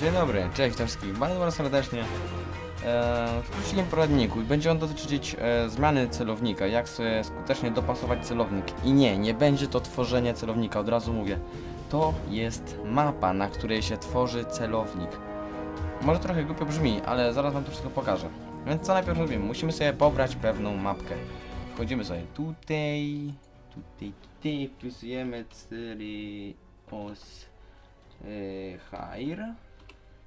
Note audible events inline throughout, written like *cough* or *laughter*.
Dzień dobry, cześć wszystkich, bardzo bardzo serdecznie. E, w krótkim poradniku i będzie on dotyczyć e, zmiany celownika, jak sobie skutecznie dopasować celownik. I nie, nie będzie to tworzenie celownika, od razu mówię. To jest mapa, na której się tworzy celownik. Może trochę głupio brzmi, ale zaraz wam to wszystko pokażę. Więc co najpierw robimy? Musimy sobie pobrać pewną mapkę. Wchodzimy sobie tutaj, tutaj, tutaj, wpisujemy celi os yy, hire.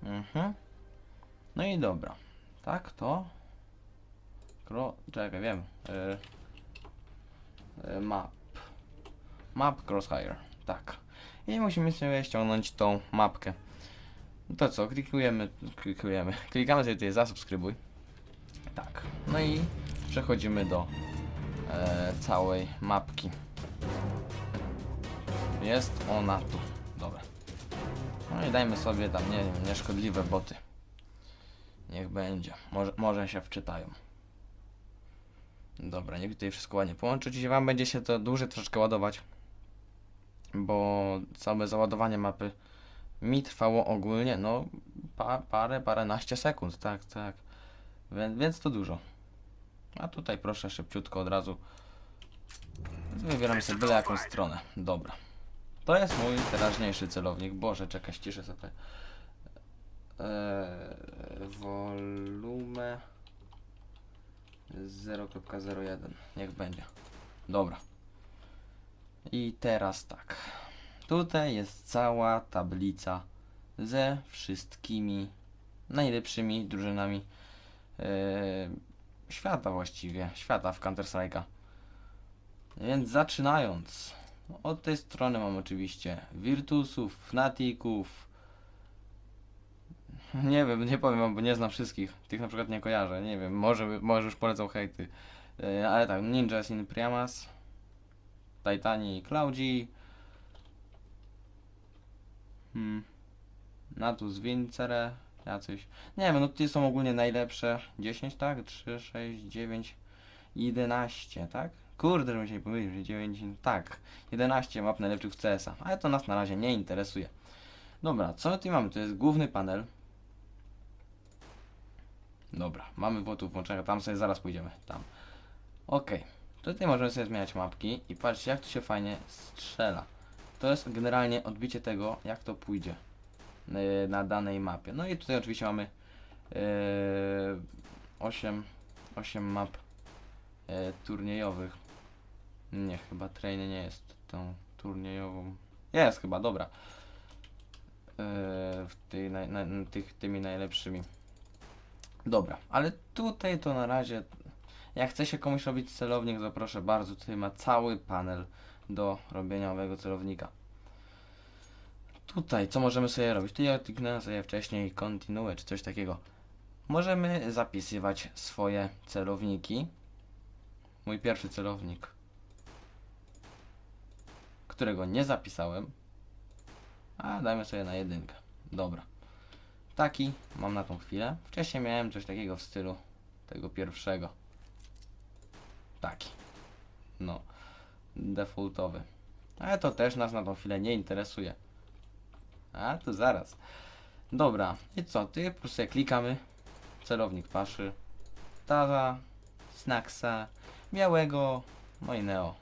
Mhm. No i dobra. Tak, to. Kro... Czekaj, wiem. Yy, map. Map crosshair. Tak. I musimy sobie ściągnąć tą mapkę. No To co, klikujemy, klikujemy. *laughs* Klikamy sobie tutaj zasubskrybuj. Tak. No i przechodzimy do e, całej mapki. Jest ona tu. No i dajmy sobie tam, nie wiem, nieszkodliwe boty. Niech będzie. Może, może się wczytają. Dobra, niech tutaj wszystko ładnie połączyć i wam będzie się to dłużej troszeczkę ładować. Bo całe załadowanie mapy mi trwało ogólnie, no, pa, parę, paręnaście sekund, tak, tak. Więc, więc to dużo. A tutaj proszę szybciutko od razu. Wybieramy sobie byle jakąś stronę. Dobra. To jest mój teraźniejszy celownik. Boże, czekaj, ściszę sobie. Eee, volume 0.01. Niech będzie. Dobra. I teraz tak. Tutaj jest cała tablica ze wszystkimi najlepszymi drużynami eee, świata właściwie. Świata w Counter-Strike'a. Więc zaczynając. Od tej strony mam oczywiście Virtusów, Fnaticów. Nie wiem, nie powiem bo nie znam wszystkich. Tych na przykład nie kojarzę, nie wiem, może, może już polecą hejty. E, ale tak, Ninjas in Priamas, Titani i Cloudy. Hmm. Natus Vincere, jacyś. Nie wiem, no te są ogólnie najlepsze. 10, tak? 3, 6, 9, 11, tak? Kurde, żebym się nie że 9, tak. 11 map najlepszych w CS-a, ale to nas na razie nie interesuje. Dobra, co tu mamy? To jest główny panel. Dobra, mamy włotów włączenia, tam sobie zaraz pójdziemy, tam. Okej, tutaj możemy sobie zmieniać mapki i patrzcie jak to się fajnie strzela. To jest generalnie odbicie tego, jak to pójdzie yy, na danej mapie. No i tutaj oczywiście mamy yy, 8, 8 map yy, turniejowych. Nie, chyba trainy nie jest tą turniejową. Jest chyba, dobra. Yy, w tej, naj, na, tych, tymi najlepszymi. Dobra, ale tutaj to na razie, jak chce się komuś robić celownik, to proszę bardzo, tutaj ma cały panel do robienia owego celownika. Tutaj, co możemy sobie robić? Tu ja kliknąłem sobie wcześniej continue, czy coś takiego. Możemy zapisywać swoje celowniki. Mój pierwszy celownik, którego nie zapisałem. A dajmy sobie na jedynkę. Dobra. Taki mam na tą chwilę. Wcześniej miałem coś takiego w stylu tego pierwszego. Taki. No. Defaultowy. Ale to też nas na tą chwilę nie interesuje. A tu zaraz. Dobra. I co? Ty po prostu klikamy. Celownik paszy. Taza. Snacksa. Białego. No i Neo.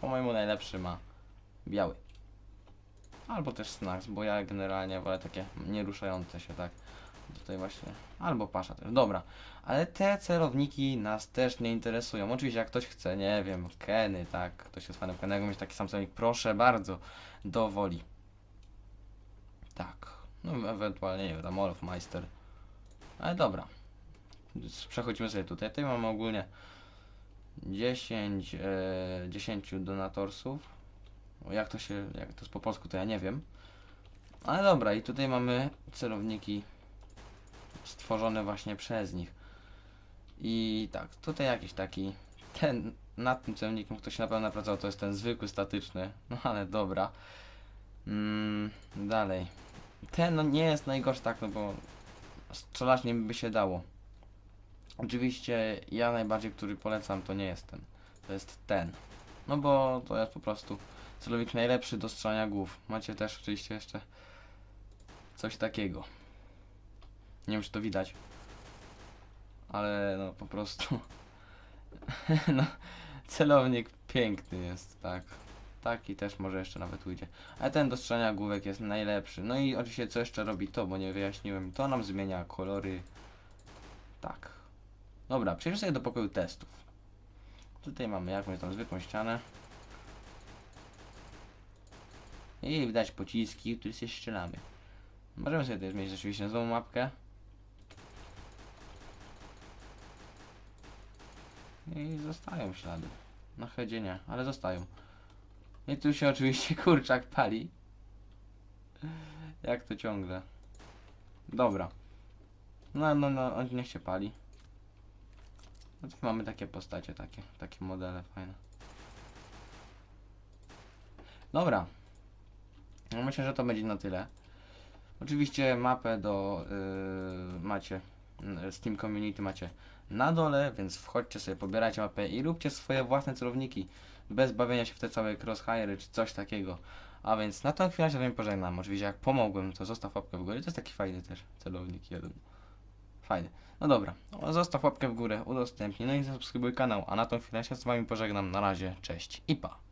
Po mojemu najlepszy ma biały. Albo też snacks, bo ja generalnie wolę takie nieruszające się, tak. Tutaj właśnie. Albo pasza też. Dobra. Ale te celowniki nas też nie interesują. Oczywiście jak ktoś chce, nie wiem, Keny, tak. Ktoś jest fanem Kenego, mieć taki sam celownik, proszę bardzo. Do woli. Tak. No ewentualnie, nie wiem, tam Olaf Meister. Ale dobra. Przechodzimy sobie tutaj. Tutaj mamy ogólnie 10, e, 10 donatorsów. Jak to się, jak to jest po polsku, to ja nie wiem. Ale dobra, i tutaj mamy celowniki stworzone właśnie przez nich. I tak, tutaj jakiś taki, ten, nad tym celownikiem ktoś na pewno pracował, to jest ten zwykły, statyczny, no ale dobra. Mm, dalej. Ten no nie jest najgorszy, tak, no bo strzelać nim by się dało. Oczywiście ja najbardziej, który polecam, to nie jest ten. To jest ten. No bo to jest po prostu celownik najlepszy do strzelania głów. Macie też oczywiście jeszcze coś takiego. Nie wiem, czy to widać. Ale no po prostu. *laughs* no, celownik piękny jest, tak. Taki też może jeszcze nawet ujdzie. Ale ten do strzelania główek jest najlepszy. No i oczywiście co jeszcze robi to, bo nie wyjaśniłem. To nam zmienia kolory. Tak. Dobra, przejdźmy sobie do pokoju testów. Tutaj mamy jakąś tam zwykłą ścianę. I widać pociski, które się strzelamy. Możemy sobie też mieć rzeczywiście nową mapkę. I zostają ślady. Na headzie nie, ale zostają. I tu się oczywiście *laughs* kurczak pali. Jak to ciągle. Dobra. No, no, no, on niech się pali. No mamy takie postacie, takie, takie modele fajne. Dobra. No myślę, że to będzie na tyle. Oczywiście mapę do yy, macie yy, Steam Community macie na dole, więc wchodźcie sobie, pobierajcie mapę i róbcie swoje własne celowniki bez bawienia się w te całe crosshaire czy coś takiego. A więc na tą chwilę się z wami pożegnam. Oczywiście jak pomogłem, to zostaw łapkę w górę. To jest taki fajny też celownik jeden. Fajny. No dobra, zostaw łapkę w górę, udostępnij, no i zasubskrybuj kanał. A na tą chwilę się z wami pożegnam. Na razie, cześć i pa.